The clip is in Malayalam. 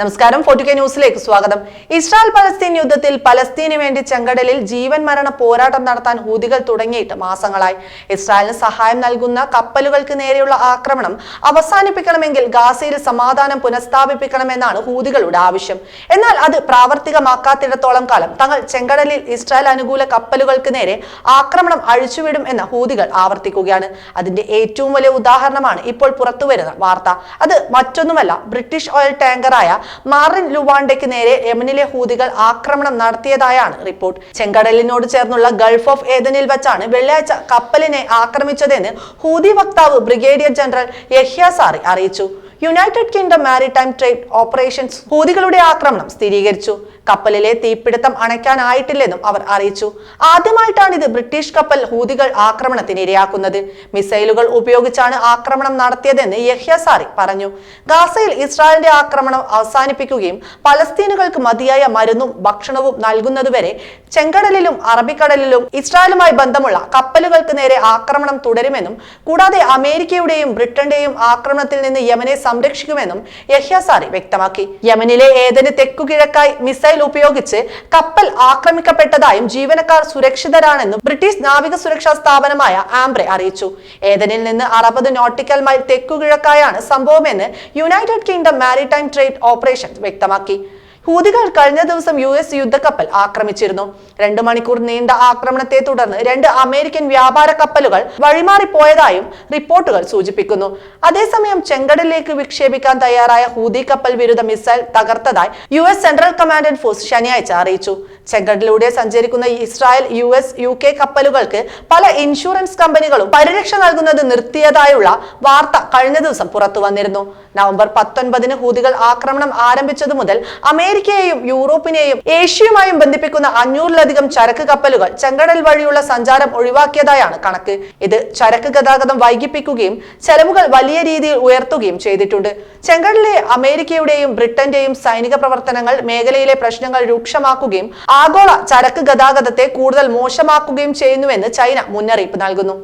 നമസ്കാരം. ഫോർട്ടി കെ ന്യൂസിലേക്ക് സ്വാഗതം. ഇസ്രായേൽ പലസ്തീൻ യുദ്ധത്തിൽ പലസ്തീന് വേണ്ടി ചെങ്കടലിൽ ജീവൻ മരണ പോരാട്ടം നടത്താൻ ഹൂതികൾ തുടങ്ങിയിട്ട് മാസങ്ങളായി. ഇസ്രായേലിന് സഹായം നൽകുന്ന കപ്പലുകൾക്ക് നേരെയുള്ള ആക്രമണം അവസാനിപ്പിക്കണമെങ്കിൽ ഗാസയിൽ സമാധാനം പുനഃസ്ഥാപിപ്പിക്കണമെന്നാണ് ഹൂതികളുടെ ആവശ്യം. എന്നാൽ അത് പ്രാവർത്തികമാക്കാത്തിടത്തോളം കാലം തങ്ങൾ ചെങ്കടലിൽ ഇസ്രായേൽ അനുകൂല കപ്പലുകൾക്ക് നേരെ ആക്രമണം അഴിച്ചുവിടും എന്ന ഹൂതികൾ ആവർത്തിക്കുകയാണ്. അതിന്റെ ഏറ്റവും വലിയ ഉദാഹരണമാണ് ഇപ്പോൾ പുറത്തുവരുന്ന വാർത്ത. അത് മറ്റൊന്നുമല്ല ബ്രിട്ടീഷ് ഓയിൽ ടാങ്കറായ മാറിൻ ലുവാണ്ടയ്ക്ക് നേരെ യമനിലെ ഹൂതികൾ ആക്രമണം നടത്തിയതായാണ് റിപ്പോർട്ട്. ചെങ്കടലിനോട് ചേർന്നുള്ള ഗൾഫ് ഓഫ് ഏദനിൽ വെച്ചാണ് വെള്ളിയാഴ്ച കപ്പലിനെ ആക്രമിച്ചതെന്ന് ഹൂതി വക്താവ് ബ്രിഗേഡിയർ ജനറൽ യഹ്യ സാറി അറിയിച്ചു. United Kingdom Maritime Trade Operations ഹൂതികളുടെ ആക്രമണം സ്ഥിരീകരിച്ചു. കപ്പലിലെ തീപിടുത്തം അണയ്ക്കാനായിട്ടില്ലെന്നും അവർ അറിയിച്ചു. ആദ്യമായിട്ടാണ് ഇത് ബ്രിട്ടീഷ് കപ്പൽ ഹൂതികൾ ആക്രമണത്തിന് ഇരയാക്കുന്നത്. മിസൈലുകൾ ഉപയോഗിച്ചാണ് ആക്രമണം നടത്തിയതെന്ന് യഹ്യ സാറി പറഞ്ഞു. ഗാസയിൽ ഇസ്രായേലിന്റെ ആക്രമണം അവസാനിപ്പിക്കുകയും പലസ്തീനുകൾക്ക് മതിയായ മരുന്നും ഭക്ഷണവും നൽകുന്നതുവരെ ചെങ്കടലിലും അറബിക്കടലിലും ഇസ്രായേലുമായി ബന്ധമുള്ള കപ്പലുകൾക്ക് നേരെ ആക്രമണം തുടരുമെന്നും കൂടാതെ അമേരിക്കയുടെയും ബ്രിട്ടന്റെയും ആക്രമണത്തിൽ നിന്ന് യമനെ സംരക്ഷിക്കുമെന്നും യഹ്യ സാറി വ്യക്തമാക്കി. യമനിലെ ഏതന് തെക്കുകിഴക്കായി മിസൈൽ ഉപയോഗിച്ച് കപ്പൽ ആക്രമിക്കപ്പെട്ടതായും ജീവനക്കാർ സുരക്ഷിതരാണെന്നും ബ്രിട്ടീഷ് നാവിക സുരക്ഷാ സ്ഥാപനമായ ആംബ്രെ അറിയിച്ചു. ഏതനിൽ നിന്ന് അറുപത് നോട്ടിക്കൽ മൈൽ തെക്കുകിഴക്കായാണ് സംഭവമെന്ന് United Kingdom Maritime Trade Operation വ്യക്തമാക്കി. ഹൂതികൾ കഴിഞ്ഞ ദിവസം യു എസ് യുദ്ധക്കപ്പൽ ആക്രമിച്ചിരുന്നു. രണ്ടു മണിക്കൂർ നീണ്ട ആക്രമണത്തെ തുടർന്ന് രണ്ട് അമേരിക്കൻ വ്യാപാര കപ്പലുകൾ വഴിമാറിപ്പോയതായും റിപ്പോർട്ടുകൾ സൂചിപ്പിക്കുന്നു. അതേസമയം ചെങ്കടലിലേക്ക് വിക്ഷേപിക്കാൻ തയ്യാറായ ഹൂതി കപ്പൽ വിരുദ്ധ missile തകർത്തതായി U S Central Command force ശനിയാഴ്ച അറിയിച്ചു. ചെങ്കടലിലൂടെ സഞ്ചരിക്കുന്ന Israel U S U K കപ്പലുകൾക്ക് പല ഇൻഷുറൻസ് കമ്പനികളും പരിരക്ഷ നൽകുന്നത് നിർത്തിയതായുള്ള വാർത്ത കഴിഞ്ഞ ദിവസം പുറത്തു വന്നിരുന്നു നവംബർ പത്തൊൻപതിന് ഹൂതികൾ ആക്രമണം ആരംഭിച്ചതു മുതൽ അമേരിക്കയെയും യൂറോപ്പിനെയും ഏഷ്യയുമായും ബന്ധിപ്പിക്കുന്ന അഞ്ഞൂറിലധികം ചരക്ക് കപ്പലുകൾ ചെങ്കടൽ വഴിയുള്ള സഞ്ചാരം ഒഴിവാക്കിയതായാണ് കണക്ക്. ഇത് ചരക്ക് ഗതാഗതം വൈകിപ്പിക്കുകയും ചെലവുകൾ വലിയ രീതിയിൽ ഉയർത്തുകയും ചെയ്തിട്ടുണ്ട്. ചെങ്കടലിലെ അമേരിക്കയുടെയും ബ്രിട്ടന്റെയും സൈനിക പ്രവർത്തനങ്ങൾ മേഖലയിലെ പ്രശ്നങ്ങൾ രൂക്ഷമാക്കുകയും ആഗോള ചരക്ക് ഗതാഗതത്തെ കൂടുതൽ മോശമാക്കുകയും ചെയ്യുന്നുവെന്ന് ചൈന മുന്നറിയിപ്പ് നൽകുന്നു.